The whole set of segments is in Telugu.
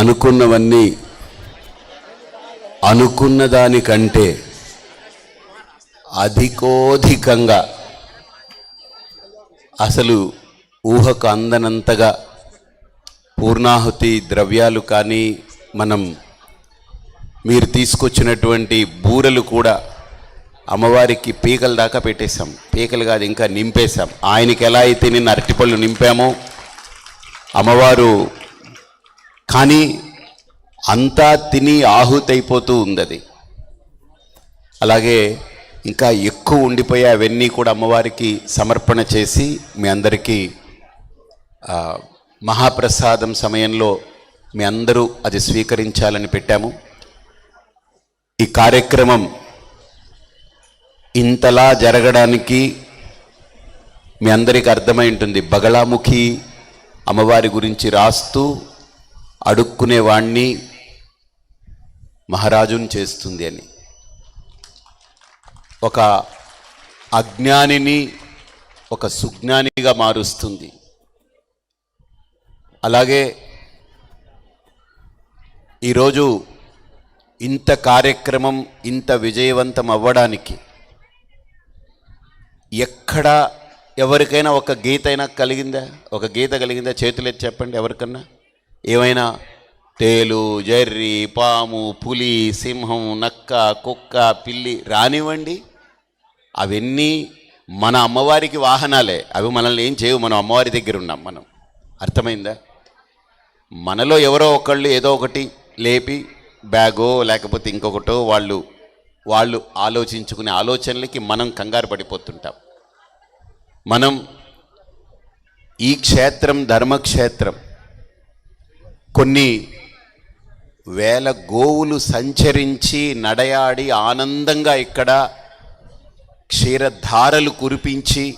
అనుకున్నవన్నీ అనుకున్న దానికంటే అధికోధికంగా అసలు ఊహకు అందనంతగా పూర్ణాహుతి ద్రవ్యాలు కానీ మనం మీరు తీసుకొచ్చినటువంటి బూరలు కూడా అమ్మవారికి పీకల దాకా పెట్టేశాం. పీకలు కాదు ఇంకా నింపేశాం. ఆయనకి ఎలా అయితే నిన్న అరటిపళ్ళు నింపామో అమ్మవారు కానీ అంతా తిని ఆహుతైపోతూ ఉంది అది అలాగే ఇంకా ఎక్కువ ఉండిపోయి అవన్నీ కూడా అమ్మవారికి సమర్పణ చేసి మీ అందరికీ మహాప్రసాదం సమయంలో మీ అందరూ అది స్వీకరించాలని పెట్టాము. ఈ కార్యక్రమం ఇంతలా జరగడానికి మీ అందరికీ అర్థమై ఉంటుంది. బగళాముఖి అమ్మవారి గురించి రాస్తూ అడుక్కునేవాణ్ణి మహారాజుని చేస్తుంది అని. ఒక అజ్ఞానిని ఒక సుజ్ఞానిగా మారుస్తుంది. అలాగే ఈరోజు ఇంత కార్యక్రమం ఇంత విజయవంతం అవ్వడానికి ఎక్కడ ఎవరికైనా ఒక గీత అయినా కలిగిందా? ఒక గీత కలిగిందా? చేతులెత్తి చెప్పండి ఎవరికన్నా. ఏమైనా? తేలు జర్రి పాము పులి సింహం నక్క కుక్క పిల్లి రానివ్వండి. అవన్నీ మన అమ్మవారికి వాహనాలే. అవి మనల్ని ఏం చేయవు. మనం అమ్మవారి దగ్గర ఉన్నాం మనం. అర్థమైందా? మనలో ఎవరో ఒకళ్ళు ఏదో ఒకటి లేపి బ్యాగో లేకపోతే ఇంకొకటో వాళ్ళు వాళ్ళు ఆలోచించుకునే ఆలోచనలకి మనం కంగారు పడిపోతుంటాం. మనం ఈ క్షేత్రం ధర్మక్షేత్రం కొన్ని వేల గోవులు సంచరించి నడయాడి ఆనందంగా ఇక్కడ క్షీరధారలు కురిపించి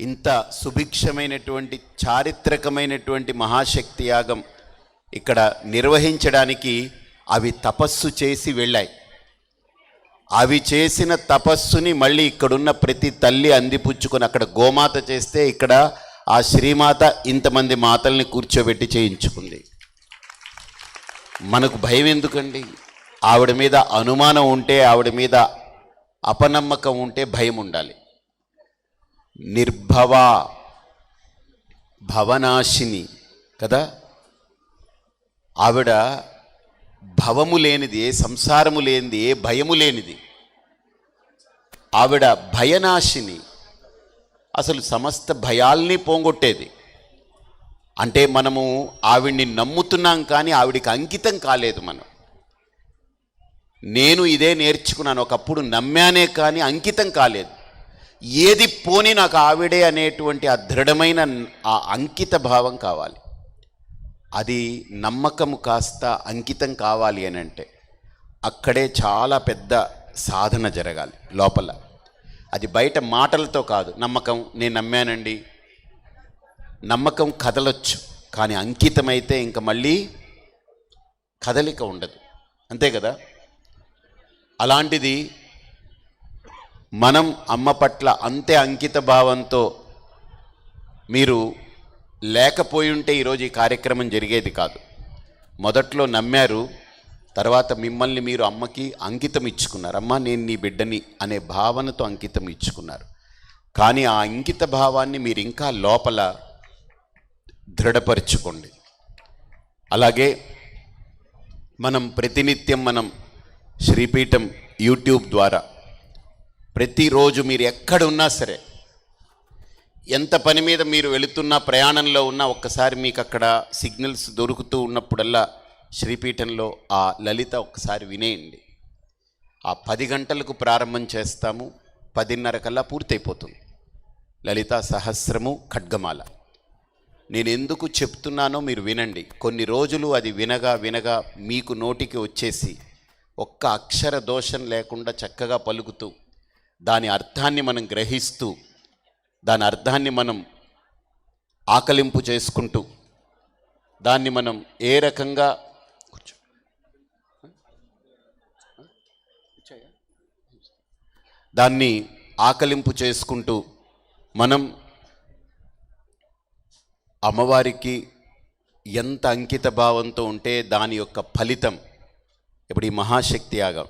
ఇంత సుభిక్షమైనటువంటి చారిత్రకమైనటువంటి మహాశక్తి యాగం ఇక్కడ నిర్వహించడానికి అవి తపస్సు చేసి వెళ్ళాయి. అవి చేసిన తపస్సుని మళ్ళీ ఇక్కడున్న ప్రతి తల్లి అందిపుచ్చుకొని అక్కడ గోమాత చేస్తే ఇక్కడ ఆ శ్రీమాత ఇంతమంది మాతల్ని కూర్చోబెట్టి చేయించుకుంది. మనకు భయం ఎందుకండి? ఆవిడ మీద అనుమానం ఉంటే ఆవిడ మీద అపనమ్మకం ఉంటే భయం ఉండాలి. నిర్భవ భవనాశిని కదా? ఆవిడ భవము లేనిది ఏ సంసారము లేనిది ఏ భయము లేనిది. ఆవిడ భయనాశిని అసలు సమస్త భయాల్ని పోగొట్టేది. అంటే మనము ఆవిడ్ని నమ్ముతున్నాం కానీ ఆవిడికి అంకితం కాలేదు మనం. నేను ఇదే నేర్చుకున్నాను ఒకప్పుడు నమ్మానే కానీ అంకితం కాలేదు. ఏది పోని నాకు ఆవిడే అనేటువంటి ఆ దృఢమైన ఆ అంకిత భావం కావాలి. అది నమ్మకము కాస్త అంకితం కావాలి అని అంటే అక్కడే చాలా పెద్ద సాధన జరగాలి లోపల. అది బయట మాటలతో కాదు. నమ్మకం నేను నమ్మానండి. నమ్మకం కదలొచ్చు కానీ అంకితమైతే ఇంక మళ్ళీ కదలిక ఉండదు. అంతే కదా? అలాంటిది మనం అమ్మ పట్ల అంతే అంకిత భావంతో మీరు లేకపోయి ఉంటే ఈరోజు ఈ కార్యక్రమం జరిగేది కాదు. మొదట్లో నమ్మారు తర్వాత మిమ్మల్ని మీరు అమ్మకి అంకితం ఇచ్చుకున్నారు. అమ్మ నేను నీ బిడ్డని అనే భావనతో అంకితం ఇచ్చుకున్నారు. కానీ ఆ అంకిత భావాన్ని మీరు ఇంకా లోపల దృఢపరుచుకోండి. అలాగే మనం ప్రతినిత్యం మనం శ్రీపీఠం యూట్యూబ్ ద్వారా ప్రతిరోజు మీరు ఎక్కడ ఉన్నా సరే ఎంత పని మీద మీరు వెళుతున్నా ప్రయాణంలో ఉన్నా ఒక్కసారి మీకు అక్కడ సిగ్నల్స్ దొరుకుతూ ఉన్నప్పుడల్లా శ్రీపీఠంలో ఆ లలిత ఒకసారి వినేయండి. ఆ పది గంటలకు ప్రారంభం చేస్తాము పదిన్నర కల్లా పూర్తయిపోతుంది. లలిత సహస్రము ఖడ్గమాల. నేను ఎందుకు చెప్తున్నానో మీరు వినండి. కొన్ని రోజులు అది వినగా వినగా మీకు నోటికి వచ్చేసి ఒక్క అక్షర దోషం లేకుండా చక్కగా పలుకుతూ దాని అర్థాన్ని మనం గ్రహిస్తూ దాని అర్థాన్ని మనం ఆకలింపు చేసుకుంటూ దాన్ని మనం ఏ రకంగా దాన్ని ఆకలింపు చేసుకుంటూ మనం అమ్మవారికి ఎంత అంకిత భావంతో ఉంటే దాని యొక్క ఫలితం ఇప్పుడు ఈ మహాశక్తి యాగం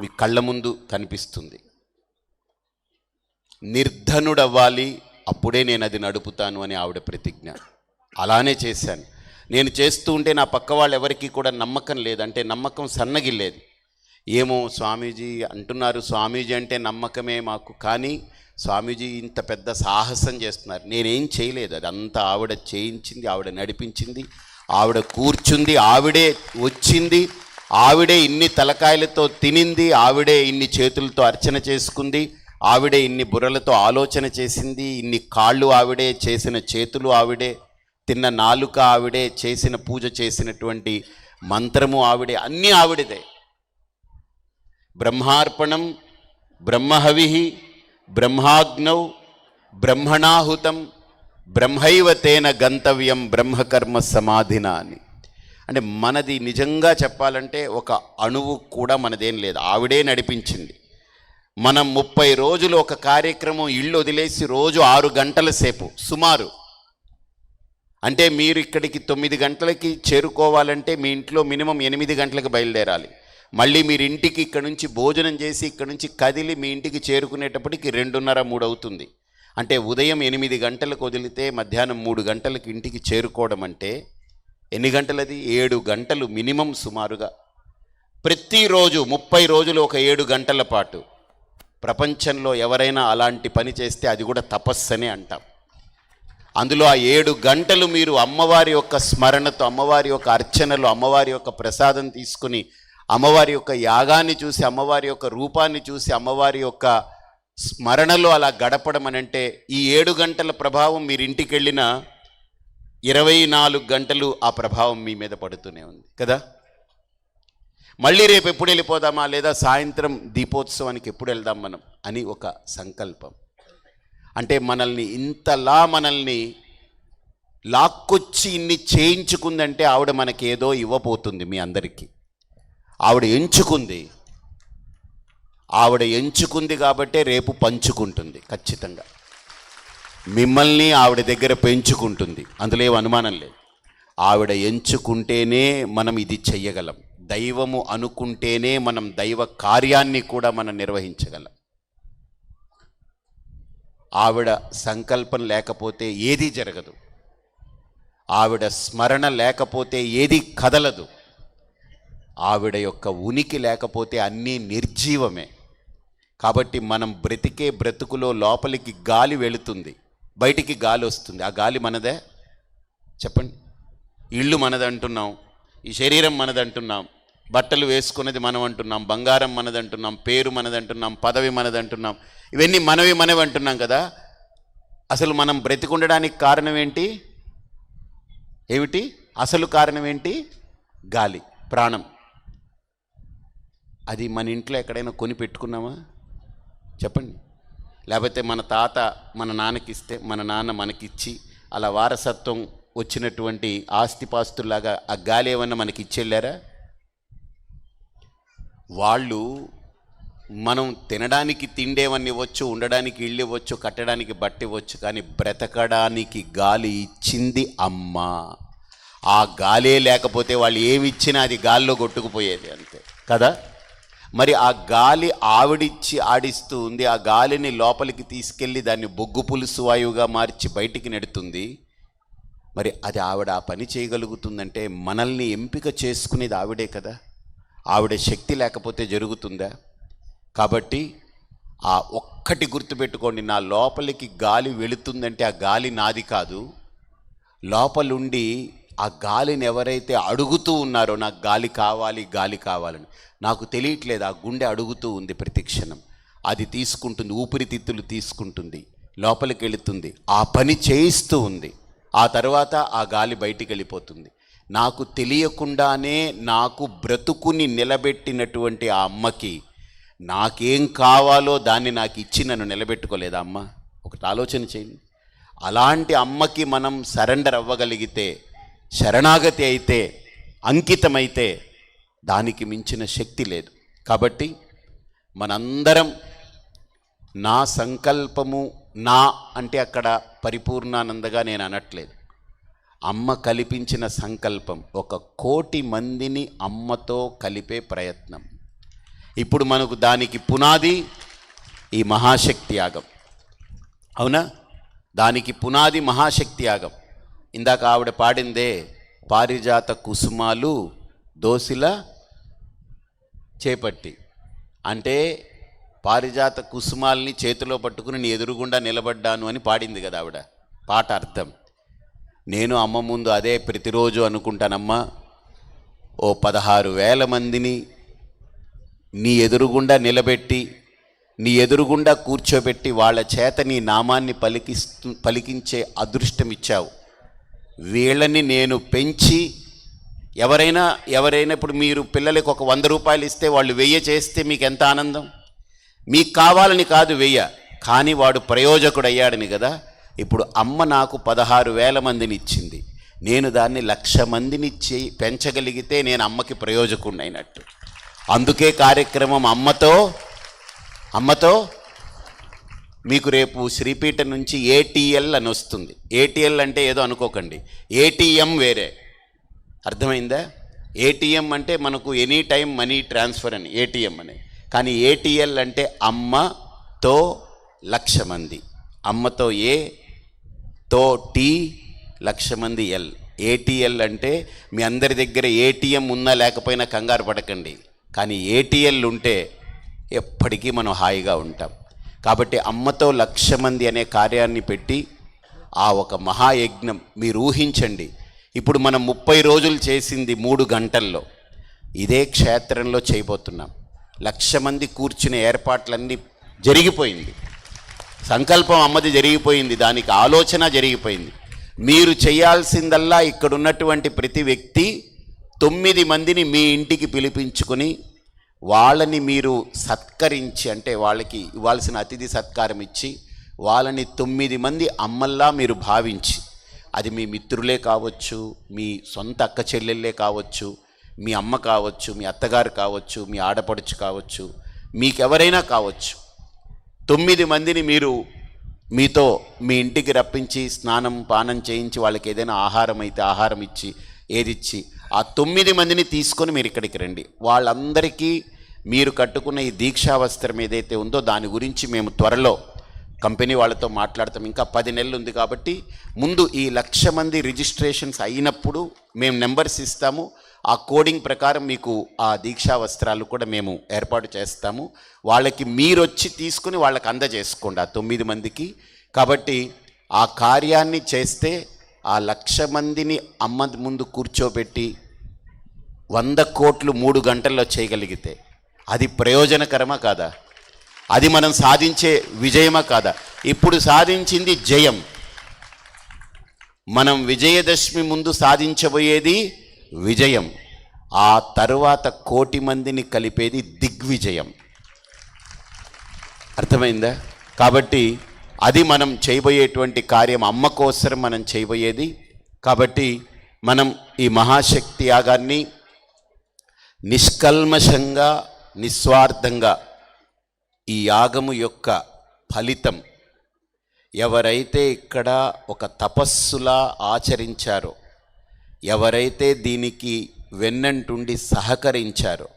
మీ కళ్ళ ముందు కనిపిస్తుంది. నిర్ధనుడవ్వాలి అప్పుడే నేను అది నడుపుతాను అని ఆవిడ ప్రతిజ్ఞ. అలానే చేశాను. నేను చేస్తూ ఉంటే నా పక్క వాళ్ళు ఎవరికీ కూడా నమ్మకం లేదంటే నమ్మకం సన్నగిల్లేది. ఏమో స్వామీజీ అంటున్నారు స్వామీజీ అంటే నమ్మకమే మాకు కానీ స్వామీజీ ఇంత పెద్ద సాహసం చేస్తున్నారు. నేనేం చేయలేదు. అదంతా ఆవిడ చేయించింది ఆవిడ నడిపించింది ఆవిడ కూర్చుంది ఆవిడే వచ్చింది ఆవిడే ఇన్ని తలకాయలతో తినింది ఆవిడే ఇన్ని చేతులతో అర్చన చేసుకుంది ఆవిడే ఇన్ని బుర్రలతో ఆలోచన చేసింది ఇన్ని కాళ్ళు ఆవిడే చేసిన చేతులు ఆవిడే తిన్న నాలుక ఆవిడే చేసిన పూజ చేసినటువంటి మంత్రము ఆవిడే అన్నీ ఆవిడదే. బ్రహ్మార్పణం బ్రహ్మహవి బ్రహ్మాగ్నౌ బ్రహ్మణాహుతం బ్రహ్మైవ తేన గంతవ్యం బ్రహ్మకర్మ సమాధిన అని అంటే మనది నిజంగా చెప్పాలంటే ఒక అణువు కూడా మనదేం లేదు. ఆవిడే నడిపించింది. మనం ముప్పై రోజులు ఒక కార్యక్రమం ఇల్లు వదిలేసి రోజు ఆరు గంటల సేపు సుమారు. అంటే మీరు ఇక్కడికి తొమ్మిది గంటలకి చేరుకోవాలంటే మీ ఇంట్లో మినిమం ఎనిమిది గంటలకు బయలుదేరాలి. మళ్ళీ మీరు ఇంటికి ఇక్కడ నుంచి భోజనం చేసి ఇక్కడ నుంచి కదిలి మీ ఇంటికి చేరుకునేటప్పటికి రెండున్నర మూడు అవుతుంది. అంటే ఉదయం ఎనిమిది గంటలకు వదిలితే మధ్యాహ్నం మూడు గంటలకు ఇంటికి చేరుకోవడం అంటే ఎన్ని గంటలది? ఏడు గంటలు మినిమం సుమారుగా. ప్రతిరోజు ముప్పై రోజులు ఒక ఏడు గంటల పాటు. ప్రపంచంలో ఎవరైనా అలాంటి పని చేస్తే అది కూడా తపస్సనే అంటాం. అందులో ఆ ఏడు గంటలు మీరు అమ్మవారి యొక్క స్మరణతో అమ్మవారి యొక్క అర్చనలు అమ్మవారి యొక్క ప్రసాదం తీసుకుని అమ్మవారి యొక్క యాగాన్ని చూసి అమ్మవారి యొక్క రూపాన్ని చూసి అమ్మవారి యొక్క స్మరణలో అలా గడపడం అని అంటే ఈ ఏడు గంటల ప్రభావం మీరు ఇంటికి వెళ్ళిన ఇరవై నాలుగు గంటలు ఆ ప్రభావం మీ మీద పడుతూనే ఉంది కదా? మళ్ళీ రేపు ఎప్పుడు వెళ్ళిపోదామా? లేదా సాయంత్రం దీపోత్సవానికి ఎప్పుడు వెళ్దాం మనం? అని ఒక సంకల్పం. అంటే మనల్ని ఇంతలా మనల్ని లాక్కొచ్చి ఇన్ని చేయించుకుందంటే ఆవిడ మనకి ఏదో ఇవ్వబోతుంది మీ అందరికీ. ఆవిడ ఎంచుకుంది. ఆవిడ ఎంచుకుంది కాబట్టే రేపు పంచుకుంటుంది ఖచ్చితంగా. మిమ్మల్ని ఆవిడ దగ్గర పెంచుకుంటుంది. అందులో ఏం అనుమానం లేదు. ఆవిడ ఎంచుకుంటేనే మనం ఇది చెయ్యగలం. దైవము అనుకుంటేనే మనం దైవ కార్యాన్ని కూడా మనం నిర్వహించగలం. ఆవిడ సంకల్పం లేకపోతే ఏదీ జరగదు. ఆవిడ స్మరణ లేకపోతే ఏది కదలదు. ఆవిడ యొక్క ఉనికి లేకపోతే అన్నీ నిర్జీవమే. కాబట్టి మనం బ్రతికే బ్రతుకులో లోపలికి గాలి వెళుతుంది. బయటికి గాలి వస్తుంది. ఆ గాలి మనదే? చెప్పండి. ఇళ్ళు మనదంటున్నాం. ఈ శరీరం మనదంటున్నాం. బట్టలు వేసుకున్నది మనం అంటున్నాం బంగారం మనదంటున్నాం. పేరు మనదంటున్నాం. పదవి మనదంటున్నాం. ఇవన్నీ మనవి మనవి అంటున్నాం కదా? అసలు మనం బ్రతికుండడానికి కారణం ఏంటి? ఏమిటి? అసలు కారణం ఏంటి? గాలి. ప్రాణం. అది మన ఇంట్లో ఎక్కడైనా కొని పెట్టుకున్నామా? చెప్పండి. లేకపోతే మన తాత మన నాన్నకిస్తే మన నాన్న మనకిచ్చి అలా వారసత్వం వచ్చినటువంటి ఆస్తిపాస్తులాగా ఆ గాలి ఏమన్నా మనకి ఇచ్చెళ్ళారా వాళ్ళు మనం తినడానికి తిండేవన్నీ ఇవ్వచ్చు ఉండడానికి ఇళ్ళు ఇవ్వచ్చు కట్టడానికి బట్టి ఇవ్వచ్చు కానీ బ్రతకడానికి గాలి ఇచ్చింది అమ్మ. ఆ గాలే లేకపోతే వాళ్ళు ఏమి ఇచ్చినా అది గాల్లో కొట్టుకుపోయేది అంతే. కదా? మరి ఆ గాలి ఆవిడిచ్చి ఆడిస్తూ ఉంది. ఆ గాలిని లోపలికి తీసుకెళ్ళి దాన్ని బొగ్గు పులుసు వాయువుగా మార్చి బయటికి నెడుతుంది. మరి అది ఆవిడ ఆ పని చేయగలుగుతుందంటే మనల్ని ఎంపిక చేసుకునేది ఆవిడే కదా. ఆవిడ శక్తి లేకపోతే జరుగుతుందా? కాబట్టి ఆ ఒక్కటి గుర్తుపెట్టుకోండి. నా లోపలికి గాలి వెళుతుందంటే ఆ గాలి నాది కాదు. లోపలుండి ఆ గాలిని ఎవరైతే అడుగుతూ ఉన్నారో నాకు గాలి కావాలి గాలి కావాలని. నాకు తెలియట్లేదు ఆ గుండె అడుగుతూ ఉంది ప్రతిక్షణం అది తీసుకుంటుంది ఊపిరితిత్తులు తీసుకుంటుంది లోపలికి వెళుతుంది ఆ పని చేయిస్తూ ఉంది. ఆ తర్వాత ఆ గాలి బయటికి వెళ్ళిపోతుంది. నాకు తెలియకుండానే నాకు బ్రతుకుని నిలబెట్టినటువంటి ఆ అమ్మకి నాకేం కావాలో దాన్ని నాకు ఇచ్చి నన్ను నిలబెట్టుకోలేదా అమ్మ? ఒకటి ఆలోచన చేయండి. అలాంటి అమ్మకి మనం సరెండర్ అవ్వగలిగితే శరణాగతి అయితే అంకితమైతే దానికి మించిన శక్తి లేదు. కాబట్టి మనందరం నా సంకల్పము నా అంటే అక్కడ పరిపూర్ణానందగా నేను అనట్లేదు. అమ్మ కల్పించిన సంకల్పం ఒక కోటి మందిని అమ్మతో కలిపే ప్రయత్నం. ఇప్పుడు మనకు దానికి పునాది ఈ మహాశక్తి యాగం. అవునా? దానికి పునాది మహాశక్తి యాగం. ఇందాక ఆవిడ పాడిందే పారిజాత కుసుమాలు దోసిల చేపట్టి. అంటే పారిజాత కుసుమాల్ని చేతిలో పట్టుకుని నీ ఎదురుగుండా నిలబడ్డాను అని పాడింది కదా ఆవిడ. పాట అర్థం. నేను అమ్మ ముందు అదే ప్రతిరోజు అనుకుంటానమ్మా. ఓ పదహారు వేల మందిని నీ ఎదురుగుండా నిలబెట్టి నీ ఎదురుగుండా కూర్చోబెట్టి వాళ్ళ చేత నీ నామాన్ని పలికి పలికించే అదృష్టం ఇచ్చావు వీళ్ళని నేను పెంచి ఎవరైనా ఎవరైనా ఇప్పుడు మీరు పిల్లలకి ఒక వంద రూపాయలు ఇస్తే వాళ్ళు వెయ్యి చేస్తే మీకు ఎంత ఆనందం? మీకు కావాలని కాదు వెయ్య. కానీ వాడు ప్రయోజకుడు అయ్యాడని కదా? ఇప్పుడు అమ్మ నాకు పదహారు వేల మందిని ఇచ్చింది నేను దాన్ని లక్ష మందిని ఇచ్చి పెంచగలిగితే నేను అమ్మకి ప్రయోజకుడిని అయినట్టు అందుకే కార్యక్రమం అమ్మతో అమ్మతో మీకు రేపు శ్రీపీఠ నుంచి ఏటీఎల్ అని వస్తుంది. ఏటీఎల్ అంటే ఏదో అనుకోకండి. ఏటీఎం వేరే. అర్థమైందా? ఏటీఎం అంటే మనకు ఎనీ టైం మనీ ట్రాన్స్ఫర్ అని ఏటీఎం అని. కానీ ఏటీఎల్ అంటే అమ్మతో లక్ష మంది అమ్మతో ఏ? తో టీ లక్ష మంది ఎల్ ఏటీఎల్ అంటే మీ అందరి దగ్గర ఏటీఎం ఉన్నా లేకపోయినా కంగారు పడకండి. కానీ ఏటీఎల్ ఉంటే ఎప్పటికీ మనం హాయిగా ఉంటాం. కాబట్టి అమ్మతో లక్ష మంది అనే కార్యాన్ని పెట్టి ఆ ఒక మహాయజ్ఞం మీరు ఊహించండి. ఇప్పుడు మనం ముప్పై రోజులు చేసింది మూడు గంటల్లో. ఇదే క్షేత్రంలో చేయబోతున్నాం. లక్ష మంది కూర్చునే ఏర్పాట్లన్నీ జరిగిపోయింది. సంకల్పం అమ్మది జరిగిపోయింది. దానికి ఆలోచన జరిగిపోయింది. మీరు చేయాల్సిందల్లా ఇక్కడ ఉన్నటువంటి ప్రతి వ్యక్తి తొమ్మిది మందిని మీ ఇంటికి పిలిపించుకొని వాళ్ళని మీరు సత్కరించి అంటే వాళ్ళకి ఇవ్వాల్సిన అతిథి సత్కారం ఇచ్చి వాళ్ళని తొమ్మిది మంది అమ్మల్లా మీరు భావించి అది మీ మిత్రులే కావచ్చు మీ సొంత అక్క చెల్లెళ్ళే కావచ్చు మీ అమ్మ కావచ్చు మీ అత్తగారు కావచ్చు మీ ఆడపడుచు కావచ్చు మీకెవరైనా కావచ్చు. తొమ్మిది మందిని మీరు మీతో మీ ఇంటికి రప్పించి స్నానం పానం చేయించి వాళ్ళకి ఏదైనా ఆహారం అయితే ఆహారం ఇచ్చి ఏదిచ్చి ఆ తొమ్మిది మందిని తీసుకొని మీరు ఇక్కడికి రండి. వాళ్ళందరికీ మీరు కట్టుకున్న ఈ దీక్షావస్త్రం ఏదైతే ఉందో దాని గురించి మేము త్వరలో కంపెనీ వాళ్ళతో మాట్లాడతాం. ఇంకా పది నెలలు ఉంది కాబట్టి ముందు ఈ లక్ష మంది రిజిస్ట్రేషన్స్ అయినప్పుడు మేము నెంబర్స్ ఇస్తాము. ఆ కోడింగ్ ప్రకారం మీకు ఆ దీక్షా వస్త్రాలు కూడా మేము ఏర్పాటు చేస్తాము. వాళ్ళకి మీరు వచ్చి తీసుకుని వాళ్ళకి అందజేసుకోండి ఆ తొమ్మిది మందికి. కాబట్టి ఆ కార్యాన్ని చేస్తే ఆ లక్ష మందిని అమ్మ ముందు కూర్చోబెట్టి వంద కోట్లు మూడు గంటల్లో చేయగలిగితే అది ప్రయోజనకరమా కాదా? అది మనం సాధించే విజయమా కాదా? ఇప్పుడు సాధించింది జయం. మనం విజయదశమి ముందు సాధించబోయేది విజయం. ఆ తరువాత కోటి మందిని కలిపేది దిగ్విజయం. అర్థమైందా? కాబట్టి అది మనం చేయబోయేటువంటి కార్యం అమ్మ కోసం మనం చేయబోయేది. కాబట్టి మనం ఈ మహాశక్తి యాగాన్ని నిష్కల్మషంగా నిస్వార్థంగా ఈ యాగము యొక్క ఫలితం ఎవరైతే ఇక్కడ ఒక తపస్సులా ఆచరించారో ఎవరైతే దీనికి వెన్నంటుండి సహకరించారో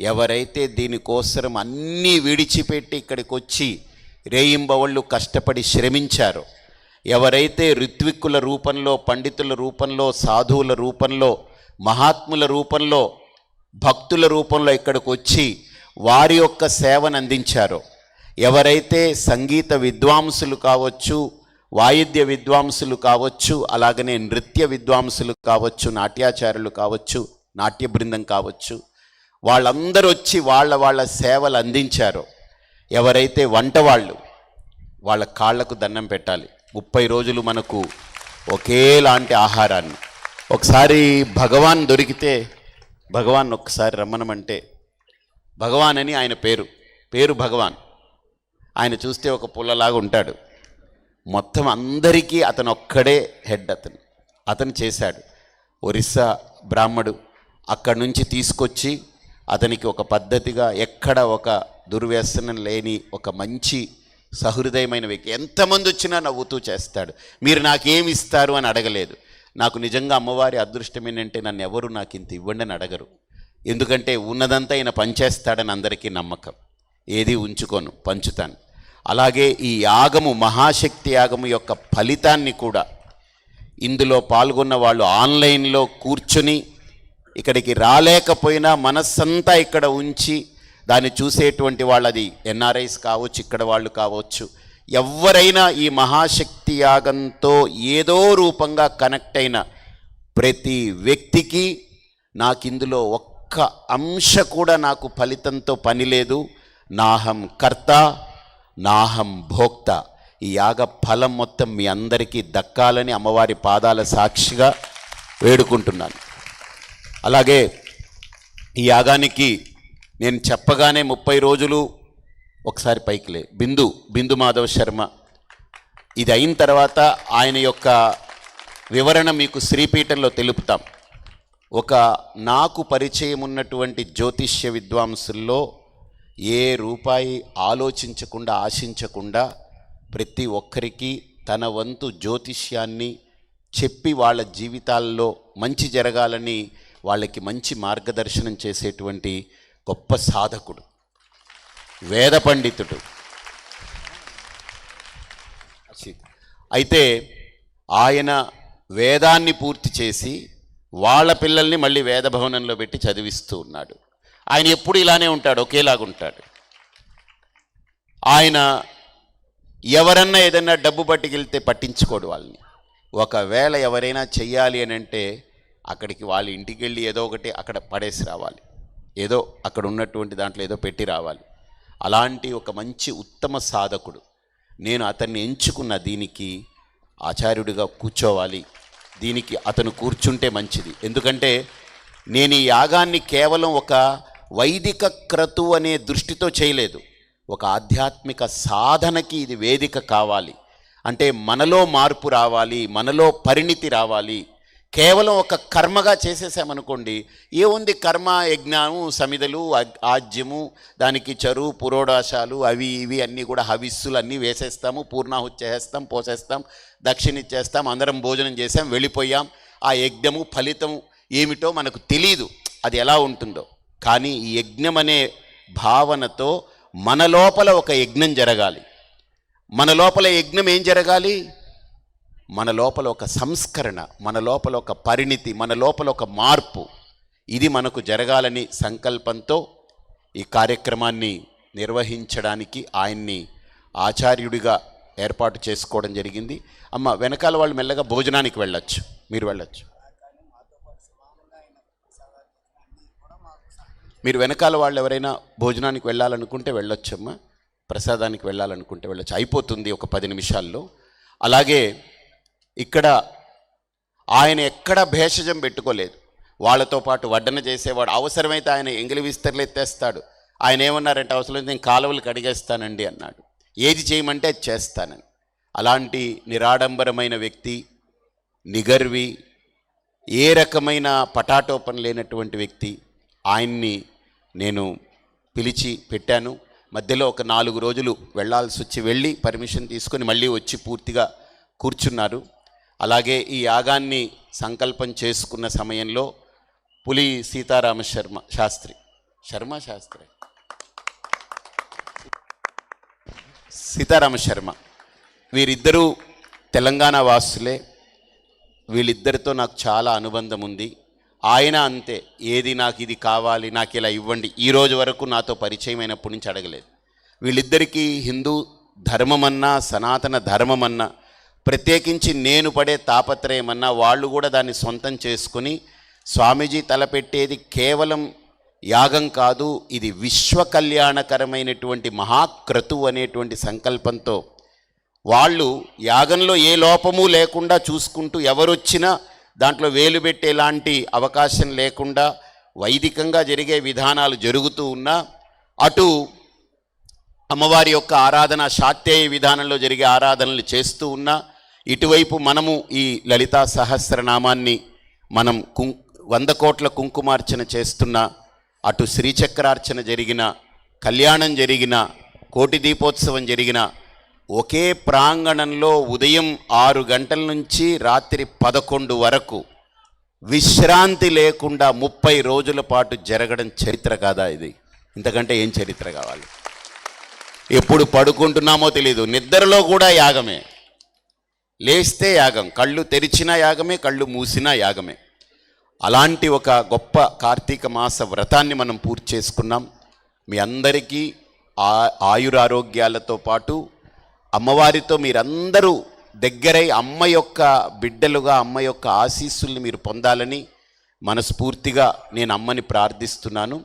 ఎవరైతే దీనికోసరం అన్నీ విడిచిపెట్టి ఇక్కడికి వచ్చి రేయింబవళ్ళు కష్టపడి శ్రమించారో ఎవరైతే ఋత్విక్కుల రూపంలో పండితుల రూపంలో సాధువుల రూపంలో మహాత్ముల రూపంలో భక్తుల రూపంలో ఇక్కడికి వచ్చి వారి యొక్క సేవను అందించారో. ఎవరైతే సంగీత విద్వాంసులు కావచ్చు వాయిద్య విద్వాంసులు కావచ్చు అలాగనే నృత్య విద్వాంసులు కావచ్చు నాట్యాచారులు కావచ్చు నాట్య బృందం కావచ్చు వాళ్ళందరూ వచ్చి వాళ్ళ వాళ్ళ సేవలు అందించారో. ఎవరైతే వంటవాళ్ళు వాళ్ళ కాళ్ళకు దండం పెట్టాలి. ముప్పై రోజులు మనకు ఒకేలాంటి ఆహారాన్ని. ఒకసారి భగవాన్ దొరికితే భగవాన్ ఒక్కసారి రమ్మనమంటే భగవాన్ అని ఆయన పేరు. పేరు భగవాన్. ఆయన చూస్తే ఒక పుల్లలాగా ఉంటాడు. మొత్తం అందరికీ అతను ఒక్కడే హెడ్ అతను. అతను చేశాడు. ఒరిస్సా బ్రాహ్మడు అక్కడి నుంచి తీసుకొచ్చి అతనికి ఒక పద్ధతిగా ఎక్కడ ఒక దుర్వ్యసనం లేని ఒక మంచి సహృదయమైన వ్యక్తి ఎంతమంది వచ్చినా నవ్వుతూ చేస్తాడు. మీరు నాకేమి ఇస్తారు అని అడగలేదు. నాకు నిజంగా అమ్మవారి అదృష్టం ఏంటంటే నన్ను ఎవరు నాకు ఇంత ఇవ్వండి అని అడగరు. ఎందుకంటే ఉన్నదంతా ఈయన పంచేస్తాడని అందరికీ నమ్మకం. ఏది ఉంచుకోను పంచుతాను. అలాగే ఈ యాగము మహాశక్తి యాగము యొక్క ఫలితాన్ని కూడా ఇందులో పాల్గొన్న వాళ్ళు ఆన్లైన్లో కూర్చుని ఇక్కడికి రాలేకపోయినా మనస్సంతా ఇక్కడ ఉంచి దాన్ని చూసేటువంటి వాళ్ళది ఎన్ఆర్ఐస్ కావచ్చు ఇక్కడ వాళ్ళు కావచ్చు ఎవరైనా ఈ మహాశక్తి యాగంతో ఏదో రూపంగా కనెక్ట్ అయిన ప్రతి వ్యక్తికి నాకు ఇందులో ఒక్క అంశ కూడా నాకు ఫలితంతో పని లేదు. నాహం కర్త నాహం భోక్త. ఈ యాగ ఫలం మొత్తం మీ అందరికీ దక్కాలని అమ్మవారి పాదాల సాక్షిగా వేడుకుంటున్నాను. అలాగే ఈ యాగానికి నేను చెప్పగానే ముప్పై రోజులు ఒకసారి పైకిలే బిందు బిందు మాధవ్ శర్మ. ఇది అయిన తర్వాత ఆయన యొక్క వివరణ మీకు శ్రీపీఠంలో తెలుపుతాం. ఒక నాకు పరిచయం ఉన్నటువంటి జ్యోతిష్య విద్వాంసుల్లో ఏ రూపాయి ఆలోచించకుండా ఆశించకుండా ప్రతి ఒక్కరికి తన వంతు జ్యోతిష్యాన్ని చెప్పి వాళ్ళ జీవితాల్లో మంచి జరగాలని వాళ్ళకి మంచి మార్గదర్శనం చేసేటువంటి గొప్ప సాధకుడు. వేద పండితుడు. అయితే ఆయన వేదాన్ని పూర్తి చేసి వాళ్ళ పిల్లల్ని మళ్ళీ వేద భవనంలో పెట్టి చదివిస్తూ ఉన్నాడు. ఆయన ఎప్పుడు ఇలానే ఉంటాడు ఒకేలాగుంటాడు ఆయన ఎవరన్నా ఏదన్నా డబ్బు పట్టుకెళ్తే పట్టించుకోడు వాళ్ళని. ఒకవేళ ఎవరైనా చెయ్యాలి అని అంటే అక్కడికి వాళ్ళ ఇంటికి వెళ్ళి ఏదో ఒకటి అక్కడ పడేసి రావాలి. ఏదో అక్కడ ఉన్నటువంటి దాంట్లో ఏదో పెట్టి రావాలి. అలాంటి ఒక మంచి ఉత్తమ సాధకుడు. నేను అతన్ని ఎంచుకున్న దీనికి ఆచార్యుడిగా కూర్చోవాలి. దీనికి అతను కూర్చుంటే మంచిది. ఎందుకంటే నేను ఈ యాగాన్ని కేవలం ఒక వైదిక క్రతు అనే దృష్టితో చేయలేదు. ఒక ఆధ్యాత్మిక సాధనకి ఇది వేదిక కావాలి. అంటే మనలో మార్పు రావాలి మనలో పరిణితి రావాలి. కేవలం ఒక కర్మగా చేసేసామనుకోండి ఏముంది కర్మ యజ్ఞము సమిదలు ఆజ్యము దానికి చరువు పురోడాశాలు అవి ఇవి అన్నీ కూడా హవిస్సులు అన్నీ వేసేస్తాము పూర్ణాహుతి చేసేస్తాం పోసేస్తాం దక్షిణ ఇచ్చేస్తాం అందరం భోజనం చేసాం వెళ్ళిపోయాం ఆ యజ్ఞము ఫలితం ఏమిటో మనకు తెలియదు అది ఎలా ఉంటుందో. కానీ ఈ యజ్ఞం అనే భావనతో మన లోపల ఒక యజ్ఞం జరగాలి. మన లోపల యజ్ఞం ఏం జరగాలి? మన లోపల ఒక సంస్కరణ మన లోపల ఒక పరిణితి మన లోపల ఒక మార్పు. ఇది మనకు జరగాలని సంకల్పంతో ఈ కార్యక్రమాన్ని నిర్వహించడానికి ఆయన్ని ఆచార్యుడిగా ఏర్పాటు చేసుకోవడం జరిగింది. అమ్మ వెనకాల వాళ్ళు మెల్లగా భోజనానికి వెళ్ళొచ్చు. మీరు వెళ్ళొచ్చు. మీరు వెనకాల వాళ్ళు ఎవరైనా భోజనానికి వెళ్ళాలనుకుంటే వెళ్ళొచ్చమ్మా. ప్రసాదానికి వెళ్ళాలనుకుంటే వెళ్ళొచ్చు. అయిపోతుంది ఒక పది నిమిషాల్లో. అలాగే ఇక్కడ ఆయన ఎక్కడ భేషజం పెట్టుకోలేదు. వాళ్ళతో పాటు వడ్డన చేసేవాడు అవసరమైతే ఆయన ఎంగిలి విస్తరలు ఎత్తేస్తాడు. ఆయన ఏమన్నారంటే అవసరం నేను కాలువలు కడిగేస్తానండి అన్నాడు. ఏది చేయమంటే అది చేస్తానని. అలాంటి నిరాడంబరమైన వ్యక్తి నిగర్వి ఏ రకమైన పటాటోపన లేనటువంటి వ్యక్తి ఆయన్ని నేను పిలిచి పెట్టాను. మధ్యలో ఒక నాలుగు రోజులు వెళ్ళాల్సి వచ్చి వెళ్ళి పర్మిషన్ తీసుకొని మళ్ళీ వచ్చి పూర్తిగా కూర్చున్నారు. అలాగే ఈ యాగాన్ని సంకల్పం చేసుకున్న సమయంలో పులి సీతారామ శర్మ శాస్త్రి శర్మ శాస్త్రి. సీతారామ శర్మ. వీరిద్దరూ తెలంగాణ వాసులే. వీళ్ళిద్దరితో నాకు చాలా అనుబంధం ఉంది. ఆయన అంతే. ఏది నాకు ఇది కావాలి నాకు ఇలా ఇవ్వండి. ఈ రోజు వరకు నాతో పరిచయం అయినప్పటి నుంచి అడగలేదు. వీళ్ళిద్దరికీ హిందూ ధర్మమన్నా సనాతన ధర్మమన్నా ప్రత్యేకించి నేను పడే తాపత్రయమన్నా వాళ్ళు కూడా దాన్ని సొంతం చేసుకుని స్వామీజీ తలపెట్టేది కేవలం యాగం కాదు ఇది విశ్వ కళ్యాణకరమైనటువంటి మహాక్రతు అనేటువంటి సంకల్పంతో వాళ్ళు యాగంలో ఏ లోపము లేకుండా చూసుకుంటూ ఎవరొచ్చినా దాంట్లో వేలు పెట్టేలాంటి అవకాశం లేకుండా వైదికంగా జరిగే విధానాలు జరుగుతూ ఉన్నా అటు అమ్మవారి యొక్క ఆరాధన శాక్తేయ విధానంలో జరిగే ఆరాధనలు చేస్తూ ఉన్నా ఇటువైపు మనము ఈ లలితా సహస్రనామాన్ని మనం కుం వంద కోట్ల కుంకుమార్చన చేస్తున్న అటు శ్రీచక్రార్చన జరిగిన కళ్యాణం జరిగిన కోటి దీపోత్సవం జరిగిన ఒకే ప్రాంగణంలో ఉదయం ఆరు గంటల నుంచి రాత్రి పదకొండు వరకు విశ్రాంతి లేకుండా ముప్పై రోజుల పాటు జరగడం చరిత్ర కాదా ఇది? ఇంతకంటే ఏం చరిత్ర కావాలి? ఎప్పుడు పడుకుంటున్నామో తెలియదు నిద్రలో కూడా యాగమే. లేస్తే యాగం కళ్ళు తెరిచిన యాగమే కళ్ళు మూసిన యాగమే. అలాంటి ఒక గొప్ప కార్తీక మాస వ్రతాన్ని మనం పూర్తి చేసుకున్నాం. మీ అందరికీ ఆ ఆయురారోగ్యాలతో పాటు అమ్మవారితో మీరందరూ దగ్గరై అమ్మ యొక్క బిడ్డలుగా అమ్మ యొక్క ఆశీస్సుల్ని మీరు పొందాలని మనస్ఫూర్తిగా నేను అమ్మని ప్రార్థిస్తున్నాను.